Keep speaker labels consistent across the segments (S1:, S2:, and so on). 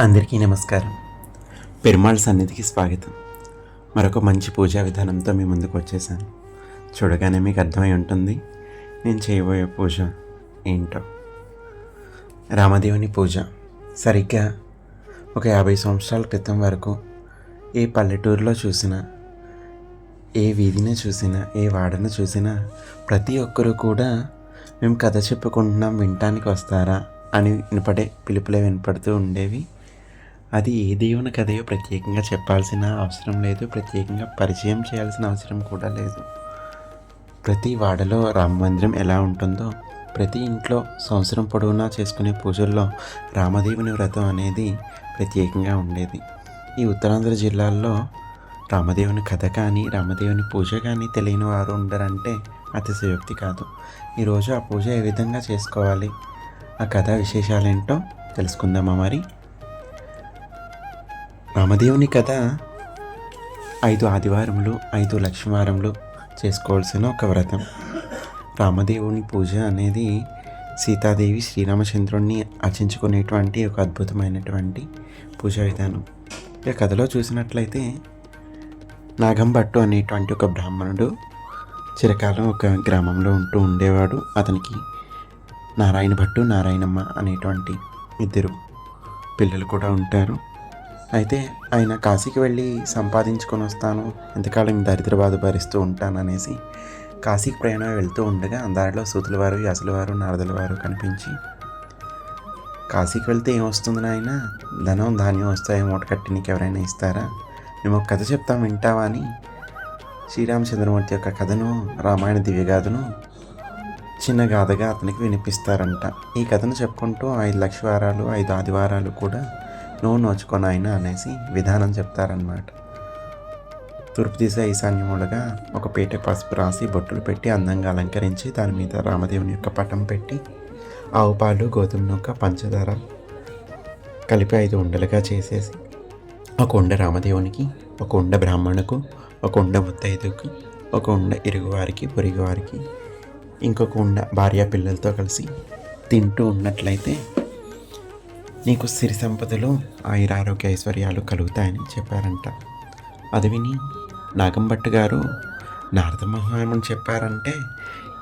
S1: అందరికీ నమస్కారం. పెరుమాళ్ సన్నిధికి స్వాగతం. మరొక మంచి పూజా విధానంతో మీ ముందుకు వచ్చేసాను. చూడగానే మీకు అర్థమై ఉంటుంది నేను చేయబోయే పూజ ఏంటో. రామదేవుని పూజ. సరిగ్గా ఒక యాభై సంవత్సరాల క్రితం వరకు ఏ పల్లెటూరులో చూసినా ఏ వీధిని చూసినా ఏ వాడను చూసినా ప్రతి ఒక్కరూ కూడా మేము కథ చెప్పుకుంటున్నాం వినటానికి వస్తారా? అని వినపడే పిలుపులే వినపడుతూ ఉండేవి. అది ఏ దేవుని కథయో ప్రత్యేకంగా చెప్పాల్సిన అవసరం లేదు ప్రత్యేకంగా పరిచయం చేయాల్సిన అవసరం కూడా లేదు. ప్రతి వాడలో రామ మందిరం ఎలా ఉంటుందో ప్రతి ఇంట్లో సంవత్సరం పొడవునా చేసుకునే పూజల్లో రామదేవుని వ్రతం అనేది ప్రత్యేకంగా ఉండేది. ఈ ఉత్తరాంధ్ర జిల్లాల్లో రామదేవుని కథ కానీ రామదేవుని పూజ కానీ తెలియని వారు ఉండరంటే అతిశయోక్తి కాదు. ఈరోజు ఆ పూజ ఏ విధంగా చేసుకోవాలి? ఆ కథ విశేషాలేంటో తెలుసుకుందామా మరి? రామదేవుని కథ ఐదు ఆదివారములు ఐదు లక్ష్మీవారములు చేసుకోవాల్సిన ఒక వ్రతం. రామదేవుని పూజ అనేది సీతాదేవి శ్రీరామచంద్రుణ్ణి అర్చించుకునేటువంటి ఒక అద్భుతమైనటువంటి పూజా విధానం. ఇక కథలో చూసినట్లయితే నాగంభట్టు అనేటువంటి ఒక బ్రాహ్మణుడు చిరకాలం ఒక గ్రామంలో ఉంటూ ఉండేవాడు. అతనికి నారాయణ భట్టు నారాయణమ్మ అనేటువంటి ఇద్దరు పిల్లలు కూడా ఉంటారు. అయితే ఆయన కాశీకి వెళ్ళి సంపాదించుకొని వస్తాను ఎంతకాలం దరిద్ర బాధ భరిస్తూ ఉంటాను అనేసి కాశీకి ప్రయాణం వెళ్తూ ఉండగా దారిలో సూతుల వారు యాసుల వారు నారదుల వారు కనిపించి కాశీకి వెళ్తే ఏమొస్తుంది నాయన? ధనం ధాన్యం వస్తాయి మూట కట్టి నీకు ఎవరైనా ఇస్తారా? మేము ఒక కథ చెప్తాం వింటావా అని శ్రీరామచంద్రమూర్తి యొక్క కథను రామాయణ దివ్యగాథను చిన్న గాథగా అతనికి వినిపిస్తారంట. ఈ కథను చెప్పుకుంటూ ఐదు లక్ష వారాలు ఐదు ఆదివారాలు కూడా నువ్వు నోచుకొని ఆయన అనేసి విధానం చెప్తారనమాట తూర్పు దిశ ఈశాన్యములుగా ఒక పీట పసుపు రాసి బొట్టులు పెట్టి అందంగా అలంకరించి దాని మీద రామదేవుని యొక్క పటం పెట్టి ఆవు పాలు గోధుమ నూక పంచదార కలిపి ఐదు ఉండలుగా చేసేసి ఒక ఉండ రామదేవునికి ఒక ఉండ బ్రాహ్మణుకు ఒక ఉండ ముత్తైదుకు ఒక ఉండ ఇరుగువారికి పొరుగువారికి ఇంకొక ఉండ భార్య పిల్లలతో కలిసి తింటూ ఉన్నట్లయితే నీకు సిరి సంపదలు ఆయురారోగ్య ఐశ్వర్యాలు కలుగుతాయని చెప్పారంట. అది విని నాగంభట్టు గారు నారద మహాముని చెప్పారంటే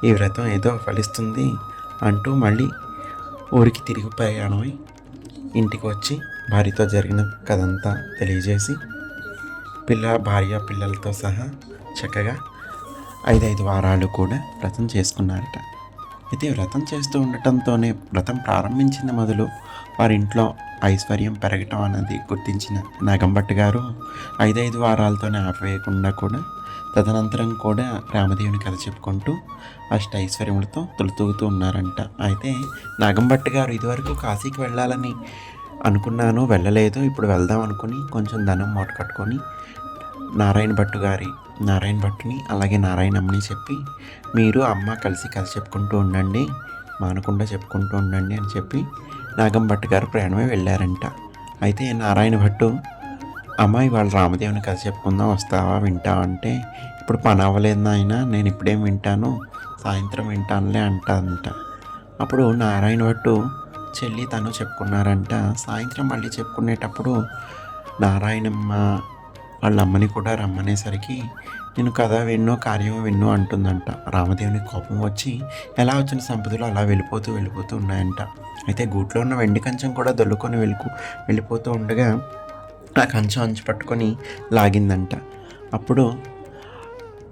S1: ఈ వ్రతం ఏదో ఫలిస్తుంది అంటూ మళ్ళీ ఊరికి తిరిగి ప్రయాణమై ఇంటికి వచ్చి భార్యతో జరిగిన కథంతా తెలియజేసి పిల్ల భార్య పిల్లలతో సహా చక్కగా ఐదైదు వారాలు కూడా వ్రతం చేసుకున్నారట. అయితే వ్రతం చేస్తూ ఉండటంతోనే వ్రతం ప్రారంభించిన మొదలు వారి ఇంట్లో ఐశ్వర్యం పెరగటం అన్నది గుర్తించిన నాగంభట్ గారు ఐదైదు వారాలతోనే ఆపివేయకుండా కూడా తదనంతరం కూడా రామదేవుని కథ చెప్పుకుంటూ అష్ట ఐశ్వర్యములతో తొలుతూగుతూ ఉన్నారంట. అయితే నాగంభట్ గారు ఇదివరకు కాశీకి వెళ్ళాలని అనుకున్నాను వెళ్ళలేదు. ఇప్పుడు వెళ్దాం అనుకుని కొంచెం ధనం మూట కట్టుకొని నారాయణ భట్టు గారి నారాయణ భట్టుని అలాగే నారాయణమ్మని చెప్పి మీరు అమ్మ కలిసి కథ చెప్పుకుంటూ ఉండండి మానకుండా చెప్పుకుంటూ ఉండండి అని చెప్పి నాగం భట్టు గారు ప్రయాణమే వెళ్ళారంట. అయితే నారాయణ భట్టు అమ్మ ఇవాళ రామదేవుని కథ చెప్పుకుందాం వస్తావా వింటావా? అంటే ఇప్పుడు పని అవ్వలేదు నాయన నేను ఇప్పుడేం వింటాను? సాయంత్రం వింటానులే అంట అప్పుడు నారాయణ భట్టు చెల్లి తను చెప్పుకున్నారంట. సాయంత్రం మళ్ళీ చెప్పుకునేటప్పుడు నారాయణమ్మ వాళ్ళ అమ్మని కూడా రమ్మనేసరికి నేను కథ విన్నో కార్యం విన్నో అంటుందంట. రామదేవుని కోపం వచ్చి ఎలా వచ్చిన సంపదలు అలా వెళ్ళిపోతూ వెళ్ళిపోతూ ఉన్నాయంట. అయితే గూట్లో ఉన్న వెండి కంచం కూడా దొల్లుకొని వెళ్ళిపో వెళ్ళిపోతూ ఉండగా ఆ కంచం అంచు పట్టుకొని లాగిందంట. అప్పుడు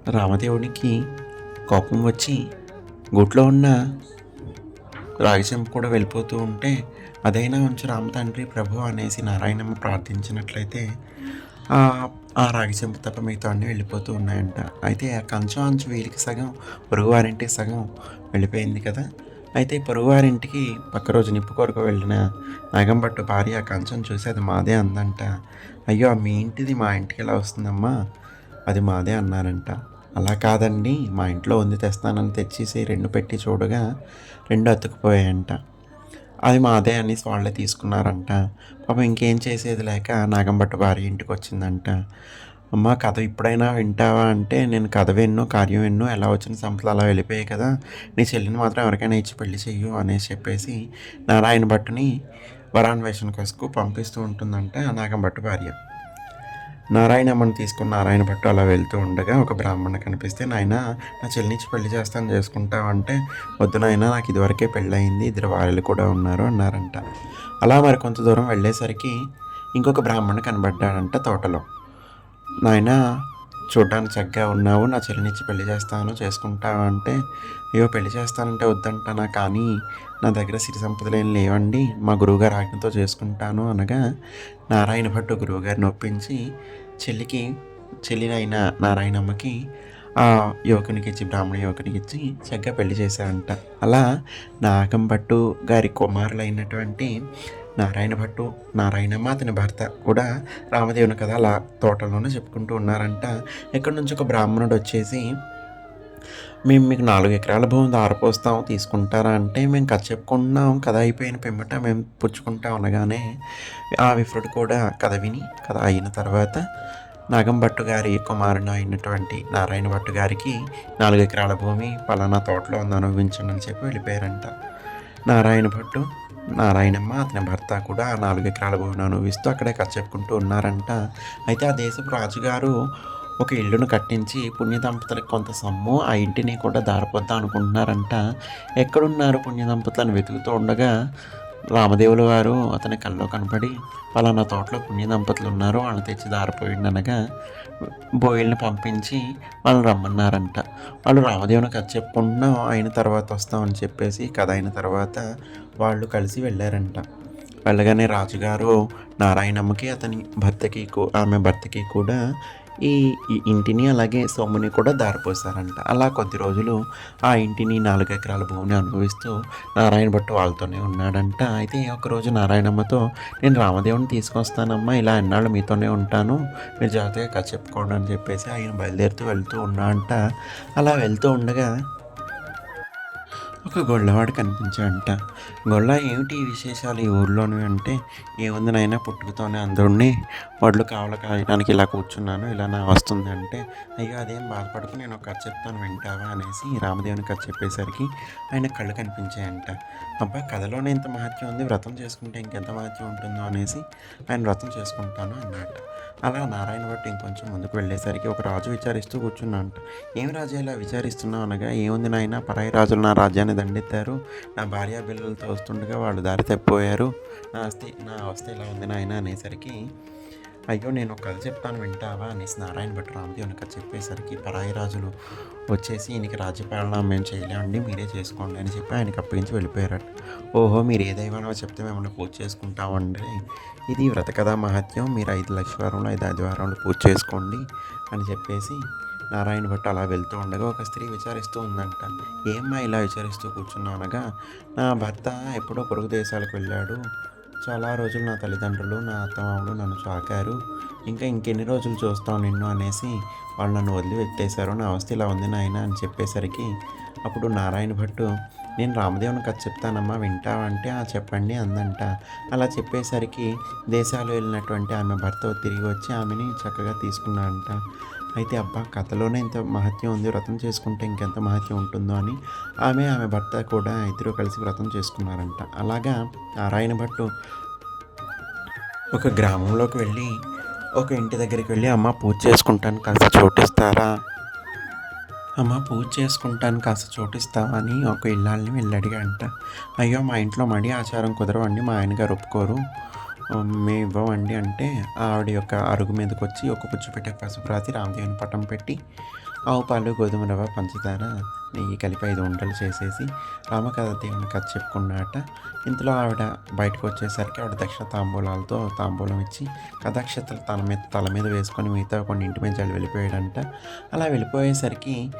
S1: రామదేవునికి కోపం వచ్చి గూట్లో ఉన్న రాగిచెంప కూడా వెళ్ళిపోతూ ఉంటే అదైనా ఉంచు రామ తండ్రి ప్రభు అనేసి నారాయణమ్మ ప్రార్థించినట్లయితే ఆ రాగి చెంపు తప్ప మిగతా అన్నీ వెళ్ళిపోతూ ఉన్నాయంట. అయితే ఆ కంచం అంచు వీళ్ళకి సగం పొరుగువారింటికి సగం వెళ్ళిపోయింది కదా. అయితే పొరుగువారింటికి పక్క రోజు నిప్పు కొరకు వెళ్ళిన నాగంపట్టు భార్య ఆ కంచం చూసి అది మాదే అందంట. అయ్యో మీ ఇంటిది మా ఇంటికి ఎలా వస్తుందమ్మా? అది మాదే అన్నారంట. అలా కాదండి మా ఇంట్లో ఉంది తెస్తానని తెచ్చేసి రెండు పెట్టి చూడగా రెండు అతుకుపోయాయంట అది మాదే అనేసి వాళ్ళే తీసుకున్నారంట. పాపం ఇంకేం చేసేది లేక నాగంబట్ట భార్య ఇంటికి వచ్చిందంట. అమ్మ కథ ఇప్పుడైనా వింటావా? అంటే నేను కథ విన్నో కార్యం విన్నో ఎలా వచ్చిన సంపదలు అలా వెళ్ళిపోయాయి కదా. నీ చెల్లిని మాత్రం ఎవరికైనా ఇచ్చి పెళ్ళి చెయ్యు అనేసి చెప్పేసి నారాయణ భట్టుని వరాన్వేషణ కొసుకు పంపిస్తూ ఉంటుందంట ఆ భార్య. నారాయణమ్మని తీసుకున్న నారాయణ భట్టు అలా వెళ్తూ ఉండగా ఒక బ్రాహ్మణ కనిపిస్తే నాయన నా చెల్లినిచ్చి పెళ్ళి చేస్తాను చేసుకుంటావంటే వద్దు నాయన నాకు ఇదివరకే పెళ్ళయింది ఇద్దరు వాళ్ళు కూడా ఉన్నారు అన్నారంట. అలా మరి కొంత దూరం వెళ్ళేసరికి ఇంకొక బ్రాహ్మణ కనబడ్డాడంట తోటలో. నాయన చూడ్డానికి చక్కగా ఉన్నావు. నా చెల్లినిచ్చి పెళ్ళి చేస్తాను. చేసుకుంటావు అంటే అయ్యో పెళ్ళి చేస్తానంటే వద్దంటానా? కానీ నా దగ్గర సిరి సంపదలు ఏం లేవండి. మా గురువుగారు ఆజ్ఞతో చేసుకుంటాను అనగా నారాయణ భట్టు గురువుగారిని ఒప్పించి చెల్లికి చెల్లినైన నారాయణమ్మకి ఆ యువకునికి ఇచ్చి బ్రాహ్మణ యువకునికి ఇచ్చి చక్కగా పెళ్ళి చేశారంట. అలా నాగం భట్టు గారి కుమారులైనటువంటి నారాయణ భట్టు నారాయణమ్మ అతని భర్త కూడా రామదేవుని కథ అలా తోటలోనే చెప్పుకుంటూ ఉన్నారంట. ఎక్కడి నుంచి ఒక బ్రాహ్మణుడు వచ్చేసి మేము మీకు నాలుగు ఎకరాల భూమి దారిపోస్తాం తీసుకుంటారా అంటే మేము కథ చెప్పుకుంటున్నాం కథ అయిపోయిన పిమ్మట మేము పుచ్చుకుంటాం అనగానే ఆ విఫ్రుడు కూడా కథ విని కథ అయిన తర్వాత నాగం భట్టు గారి కుమారుడు అయినటువంటి నారాయణ భట్టు గారికి నాలుగు ఎకరాల భూమి పలానా తోటలో ఉంది అనుభవించండి అని చెప్పి వెళ్ళిపోయారంట. నారాయణ భట్టు నారాయణమ్మ అతని భర్త కూడా ఆ నాలుగు ఎకరాల భూమిని అనుభవిస్తూ అక్కడే కచ్చెప్పుకుంటూ ఉన్నారంట. అయితే ఆ దేశపు రాజుగారు ఒక ఇల్లును కట్టించి పుణ్య దంపతులకు కొంత సొమ్ము ఆ ఇంటిని కూడా దారిపోద్దాం అనుకుంటున్నారంట. ఎక్కడున్నారు పుణ్య దంపతులను వెతుకుతూ ఉండగా రామదేవుల వారు అతని కల్లో కనపడి పలానా తోటలో పుణ్య దంపతులు ఉన్నారు వాళ్ళని తెచ్చి దారిపోయింది అనగా బోయిల్ని పంపించి వాళ్ళని రమ్మన్నారంట. వాళ్ళు రామదేవుని కథ చెప్పుకుంటున్నాం అయిన తర్వాత వస్తామని చెప్పేసి కథ అయిన తర్వాత వాళ్ళు కలిసి వెళ్ళారంట. వెళ్ళగానే రాజుగారు నారాయణమ్మకి అతని భర్తకి ఆమె భర్తకి కూడా ఈ ఈ ఇంటిని అలాగే సొమ్ముని కూడా దారిపోసారంట అలా కొద్ది రోజులు ఆ ఇంటిని నాలుగు ఎకరాల భూమిని అనుభవిస్తూ నారాయణ భట్టు వాళ్ళతోనే ఉన్నాడంట. అయితే ఒకరోజు నారాయణమ్మతో నేను రామదేవుని తీసుకొస్తానమ్మా ఇలా ఎన్నాళ్ళు మీతోనే ఉంటాను మీరు జాగ్రత్తగా కథ చెప్పుకోండి అని చెప్పేసి ఆయన బయలుదేరుతూ వెళ్తూ ఉన్నా అంట అలా వెళ్తూ ఉండగా ఒక గొల్లవాడు కనిపించాడంట. గొల్ల ఏమిటి విశేషాలు ఈ ఊర్లోని అంటే? ఏముంది నాయన పుట్టుకతోనే అందరుణ్ణి వడ్లు కావల కాయడానికి ఇలా కూర్చున్నాను ఇలా నా వస్తుంది అంటే? అయ్యో అదేం బాధపడకు నేను ఒక కథ చెప్తాను వింటావా అనేసి రామదేవుని కథ చెప్పేసరికి ఆయన కళ్ళు కనిపించాయంట. అబ్బా కథలోనే ఇంత మహత్యం ఉంది వ్రతం చేసుకుంటే ఇంకెంత మహత్యం ఉంటుందో అనేసి ఆయన వ్రతం చేసుకుంటాను అన్నమాట అలా నారాయణ భట్ ఇంకొంచెం ముందుకు వెళ్ళేసరికి ఒక రాజు విచారిస్తూ కూర్చున్నాంట ఏం రాజు ఇలా విచారిస్తున్నావు అనగా? ఏముంది నాయన? పరాయి రాజులు నా రాజ్యాన్ని దండెత్తారు. నా భార్య పిల్లలతో వస్తుండగా వాళ్ళు దారి తప్పిపోయారు. నా ఆస్తి నా అవస్థ ఇలా ఉంది నాయన అనేసరికి అయ్యో నేను ఒక కథ చెప్తాను వింటావా అనేసి నారాయణ భట్ రామదేవుని కథ చెప్పేసరికి పరాయి రాజులు వచ్చేసి ఈయనకి రాజ్యపాలన మేము చేయలేమండి మీరే చేసుకోండి అని చెప్పి ఆయనకి అప్పగించి వెళ్ళిపోయారట. ఓహో మీరు ఏదైనా చెప్తే మిమ్మల్ని పూజ చేసుకుంటామండి? ఇది వ్రత కథా మహత్యం మీరు ఐదు లక్షవారంలో ఐదు ఆదివారంలో పూజ చేసుకోండి అని చెప్పేసి నారాయణ భట్ అలా వెళ్తూ ఉండగా ఒక స్త్రీ విచారిస్తూ ఉందంట. ఏమ్మా ఇలా విచారిస్తూ కూర్చున్నానగా అనగా నా భర్త ఎప్పుడో పొరుగు దేశాలకు వెళ్ళాడు చాలా రోజులు నా తల్లిదండ్రులు నా అత్తమామలు నన్ను చాకారు ఇంకా ఇంకెన్ని రోజులు చూస్తావు నిన్ను అనేసి వాళ్ళు నన్ను వదిలిపెట్టేశారు. నా అవస్థ ఇలా ఉంది నాయన అని చెప్పేసరికి అప్పుడు నారాయణ భట్టు నేను రామదేవుని కథ చెప్తానమ్మా వింటావంటే ఆ చెప్పండి అందంట. అలా చెప్పేసరికి దేశాలు వెళ్ళినటువంటి ఆమె భర్త తిరిగి వచ్చి ఆమెని చక్కగా తీసుకున్నాడంట. అయితే అబ్బా కథలోనే ఇంత మహత్యం ఉంది వ్రతం చేసుకుంటే ఇంకెంత మహత్యం ఉంటుందో అని ఆమె ఆమె భర్త కూడా ఇద్దరు కలిసి వ్రతం చేసుకున్నారంట. అలాగా నారాయణ భట్టు ఒక గ్రామంలోకి వెళ్ళి ఒక ఇంటి దగ్గరికి వెళ్ళి అమ్మ పూజ చేసుకుంటాను కాస్త చోటిస్తారా? అమ్మ పూజ చేసుకుంటాను కాస్త చోటిస్తావా అని ఒక ఇల్లాలని వెళ్ళి అడిగాడంట అయ్యో మా ఇంట్లో మడి ఆచారం కుదరవండి మా ఆయనగారు ఒప్పుకోరు. మేము ఇవ్వమండి అంటే ఆవిడ యొక్క అరుగు మీదకి వచ్చి ఒక పుచ్చిపెట్టే పసుపు రాతి రామదేవుని పటం పెట్టి ఆవు పాలు గోధుమ రవ్వ పంచదార నెయ్యి కలిపి ఐదు వంటలు చేసేసి రామకథ దేవుని కథ చెప్పుకున్నట ఇంతలో ఆవిడ బయటకు వచ్చేసరికి ఆవిడ దక్షిణ తాంబూలాలతో తాంబూలం ఇచ్చి కథాక్షతలు తల మీద తల మీద వేసుకొని మిగతా కొన్ని ఇంటి మీద వెళ్ళిపోయాడంట. అలా వెళ్ళిపోయేసరికి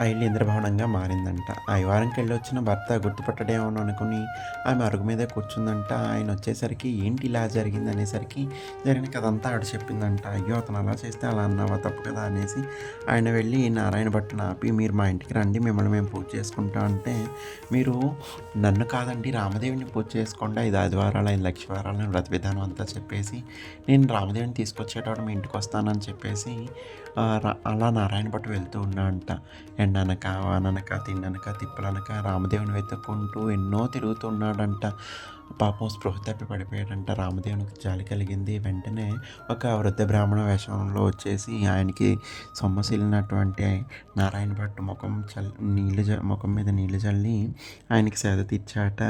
S1: ఆ ఇల్లు ఇంద్రభవనంగా మారిందంట. ఆదివారంకి వెళ్ళి వచ్చిన భర్త గుర్తుపట్టడేమో అనుకుని ఆమె అరుగు మీదే కూర్చుందంట. ఆయన వచ్చేసరికి ఏంటి ఇలా జరిగింది అనేసరికి జరిగిన కదంతా ఆడ ఆవిడ చెప్పిందంట. అయ్యో అతను అలా చేస్తే అలా అన్నావా? తప్పు కదా అనేసి ఆయన వెళ్ళి నారాయణ భట్టును ఆపి మీరు మా ఇంటికి రండి మిమ్మల్ని మేము పూజ చేసుకుంటాం. అంటే మీరు నన్ను కాదండి రామదేవిని పూజ చేసుకోండి. ఐదు ఆదివారాలు ఐదు లక్ష వారాలు వ్రత విధానం అంతా చెప్పేసి నేను రామదేవిని తీసుకొచ్చేటప్పుడు మీ ఇంటికి వస్తానని చెప్పేసి అలా నారాయణ భట్టు వెళ్తూ ఉన్నా అంట ఎండనక వాననక తిన్ననక తిప్పలనక రామదేవుని వెతుక్కుంటూ ఎన్నో తిరుగుతున్నాడంట. పాపం స్పృహ తప్పి పడిపోయాడంట. రామదేవునికి జాలి కలిగింది. వెంటనే ఒక వృద్ధ బ్రాహ్మణ వేషంలో వచ్చేసి ఆయనకి సొమ్మసిల్లినటువంటి నారాయణ భట్టు ముఖం చల్ నీళ్ళు జ ముఖం మీద నీళ్ళు చల్లి ఆయనకి సేద తీర్చాట.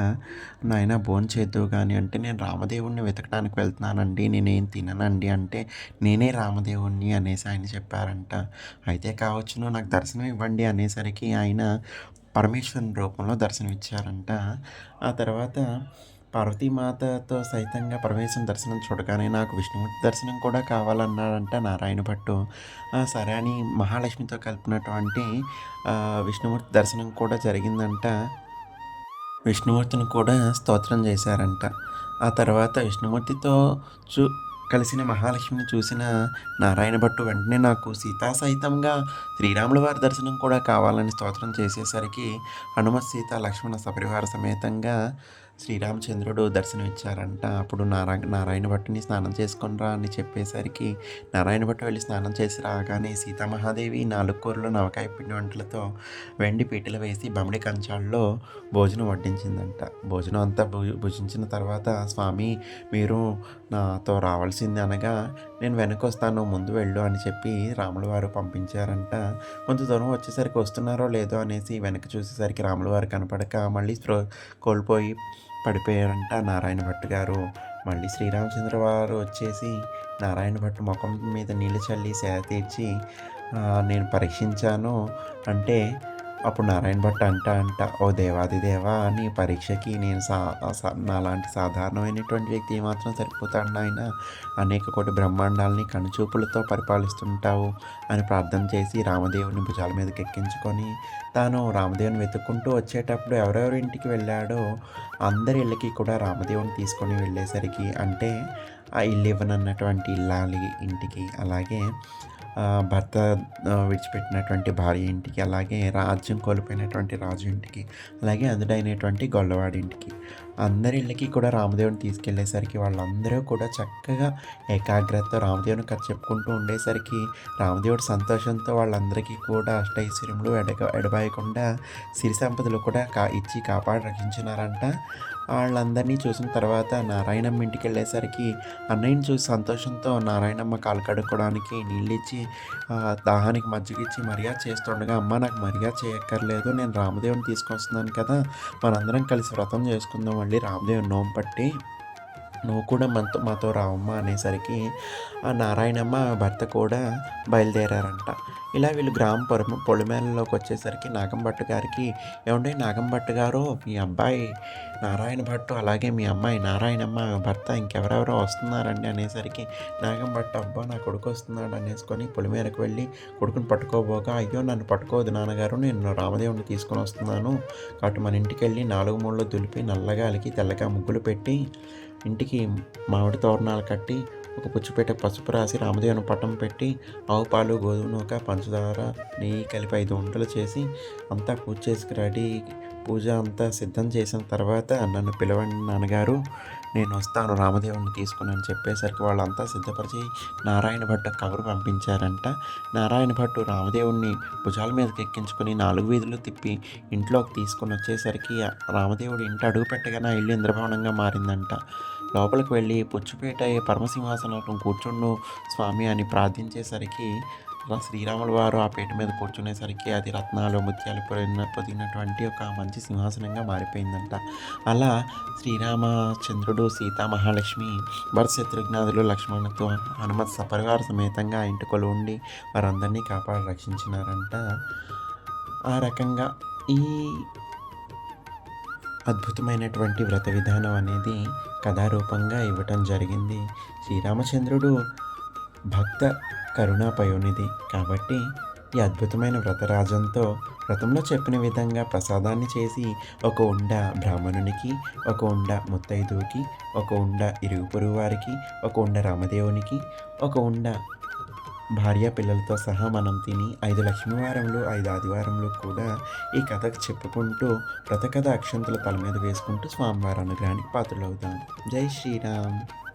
S1: నాయన భోన్ చేద్దు కానీ అంటే నేను రామదేవుణ్ణి వెతకడానికి వెళ్తున్నానండి. నేనేం తిననండి అంటే నేనే రామదేవుణ్ణి అనేసి ఆయన చెప్పారంట. అయితే కావచ్చును నాకు దర్శనం ఇవ్వండి అనేసరికి ఆయన పరమేశ్వరుని రూపంలో దర్శనమిచ్చారంట. ఆ తర్వాత పార్వతీమాతతో సైతంగా ప్రవేశం దర్శనం చూడగానే నాకు విష్ణుమూర్తి దర్శనం కూడా కావాలన్నాడంట నారాయణ భట్టు. సరే అని మహాలక్ష్మితో కలిపినటువంటి విష్ణుమూర్తి దర్శనం కూడా జరిగిందంట. విష్ణుమూర్తిని కూడా స్తోత్రం చేశారంట. ఆ తర్వాత విష్ణుమూర్తితో చూ కలిసిన మహాలక్ష్మిని చూసిన నారాయణ భట్టు వెంటనే నాకు సీతా సహితంగా శ్రీరాముల వారి దర్శనం కూడా కావాలని స్తోత్రం చేసేసరికి హనుమత్ సీత లక్ష్మణ సపరివార సమేతంగా శ్రీరామచంద్రుడు దర్శనం ఇచ్చారంట అప్పుడు నారా నారాయణ భట్టుని స్నానం చేసుకునిరా అని చెప్పేసరికి నారాయణ భట్టు వెళ్ళి స్నానం చేసి రాగానే సీతామహాదేవి నాలుగు కూరలు నవకాయ పిండి వంటలతో వెండి పీటలు వేసి బమిడి కంచాల్లో భోజనం వడ్డించిందంట. భోజనం అంతా భు- భుజించిన తర్వాత స్వామి మీరు నాతో రావాల్సింది అనగా నేను వెనక్కి వస్తాను ముందు వెళ్ళు అని చెప్పి రాముల వారు పంపించారంట. కొంత దూరం వచ్చేసరికి వస్తున్నారో లేదో అనేసి వెనక్కి చూసేసరికి రాముల వారు కనపడక మళ్ళీ కోల్పోయి పడిపోయారంట నారాయణ భట్ గారు. మళ్ళీ శ్రీరామచంద్ర వారు వచ్చేసి నారాయణ భట్ ముఖం మీద నీళ్ళు చల్లి సేద తీర్చి నేను పరీక్షించాను. అంటే అప్పుడు నారాయణ భట్ అంట అంట ఓ దేవాది దేవా నీ పరీక్షకి నేను సా నాలాంటి సాధారణమైనటువంటి వ్యక్తి ఏమాత్రం సరిపోతాడు నాయన? అనేక కోటి బ్రహ్మాండాలని కనుచూపులతో పరిపాలిస్తుంటావు అని ప్రార్థన చేసి రామదేవుని భుజాల మీదకి ఎక్కించుకొని తాను రామదేవుని వెతుక్కుంటూ వచ్చేటప్పుడు ఎవరెవరి ఇంటికి వెళ్ళాడో అందరి ఇళ్ళకి కూడా రామదేవుని తీసుకొని వెళ్ళేసరికి అంటే ఆ ఇల్లు ఇవ్వనన్నటువంటి ఇల్లాలి ఇంటికి. అలాగే భర్త విడిచిపెట్టినటువంటి భార్య ఇంటికి అలాగే రాజ్యం కోల్పోయినటువంటి రాజు ఇంటికి అలాగే అందుడైనటువంటి గొల్లవాడి ఇంటికి. అందరి ఇళ్ళకి కూడా రామదేవుని తీసుకెళ్ళేసరికి వాళ్ళందరూ కూడా చక్కగా ఏకాగ్రతతో రామదేవుని కథ చెప్పుకుంటూ ఉండేసరికి రామదేవుడు సంతోషంతో వాళ్ళందరికీ కూడా అష్టైశ్వర్యములు ఎడగ ఎడబాయకుండా సిరి సంపదలు కూడా కా ఇచ్చి కాపాడి రక్షించినారంట. వాళ్ళందరినీ చూసిన తర్వాత నారాయణమ్మ ఇంటికి వెళ్ళేసరికి అన్నయ్యని చూసి సంతోషంతో నారాయణమ్మ కాలు కడుక్కోవడానికి నీళ్ళు ఇచ్చి దాహానికి మజ్జిగ ఇచ్చి మర్యాద చేస్తుండగా అమ్మ నాకు మర్యాద చేయక్కర్లేదు నేను రామదేవుని తీసుకొస్తున్నాను కదా మనందరం కలిసి వ్రతం చేసుకుందాం మళ్ళీ రామదేవుని నోము పట్టి నువ్వు కూడా మనతో మాతో రావమ్మా అనేసరికి ఆ నారాయణమ్మ భర్త కూడా బయలుదేరారంట. ఇలా వీళ్ళు గ్రామ పొల పొలిమేలలోకి వచ్చేసరికి నాగంభట్టు గారికి ఏమంటే నాగంభట్టు గారు మీ అబ్బాయి నారాయణ భట్టు అలాగే మీ అమ్మాయి నారాయణమ్మ భర్త ఇంకెవరెవరో వస్తున్నారండి అనేసరికి నాగంభట్టు అబ్బా నా కొడుకు వస్తున్నాడు అనేసుకొని పొలిమేరకు వెళ్ళి కొడుకుని పట్టుకోబోగా అయ్యో నన్ను పట్టుకోవద్దు నాన్నగారు నేను రామదేవుని తీసుకొని వస్తున్నాను కాబట్టి మన ఇంటికి వెళ్ళి నాలుగు మూలలో దులిపి నల్లగా అలికి తెల్లగా ముగ్గులు పెట్టి ఇంటికి మామిడి తోరణాలు కట్టి ఒక పుచ్చిపేట పసుపు రాసి రామదేవుని పట్టం పెట్టి ఆవు పాలు గోధుమ నూక పంచదార నెయ్యి కలిపి ఐదు వంటలు చేసి అంతా పూజ చేసుకు రెడీ. పూజ అంతా సిద్ధం చేసిన తర్వాత నన్ను పిలవండి నాన్నగారు. నేను వస్తాను రామదేవుని తీసుకుని అని చెప్పేసరికి వాళ్ళంతా సిద్ధపరిచి నారాయణ భట్టు కబురు పంపించారంట. నారాయణ భట్టు రామదేవుణ్ణి భుజాల మీదకి ఎక్కించుకొని నాలుగు వీధులు తిప్పి ఇంట్లోకి తీసుకొని వచ్చేసరికి రామదేవుడు ఇంటి అడుగు పెట్టగానే ఇల్లు ఇంద్రభవనంగా మారిందంట. లోపలికి వెళ్ళి పుచ్చుపేట పరమసింహాసనం కూర్చుండు స్వామి అని ప్రార్థించేసరికి రా శ్రీరాముల వారు ఆ పీట మీద కూర్చునేసరికి అది రత్నాలు ముత్యాలు పొదిన పొదిగినటువంటి ఒక మంచి సింహాసనంగా మారిపోయిందంట. అలా శ్రీరామచంద్రుడు సీతా మహాలక్ష్మి భరత్ శత్రుఘ్నాథులు లక్ష్మణులతో హనుమత్ సపరివార సమేతంగా ఇంటికొలు ఉండి వారందరినీ కాపాడి రక్షించినారంట. ఆ రకంగా ఈ అద్భుతమైనటువంటి వ్రత విధానం అనేది కథారూపంగా ఇవ్వటం జరిగింది. శ్రీరామచంద్రుడు భక్త కరుణాపయోనిధి కాబట్టి ఈ అద్భుతమైన వ్రతరాజంతో వ్రతంలో చెప్పిన విధంగా ప్రసాదాన్ని చేసి ఒక ఉండ బ్రాహ్మణునికి ఒక ఉండ ముత్తైదువుకి ఒక ఉండ ఇరుగు పొరుగు వారికి ఒక ఉండ రామదేవునికి ఒక ఉండ భార్య పిల్లలతో సహా మనం తిని ఐదు లక్ష్మీవారంలో ఐదు ఆదివారంలో కూడా ఈ కథకు చెప్పుకుంటూ వ్రత కథ అక్షంతల తల మీద వేసుకుంటూ స్వామివారి అనుగ్రహానికి పాత్రలవుతాం. జై శ్రీరామ్.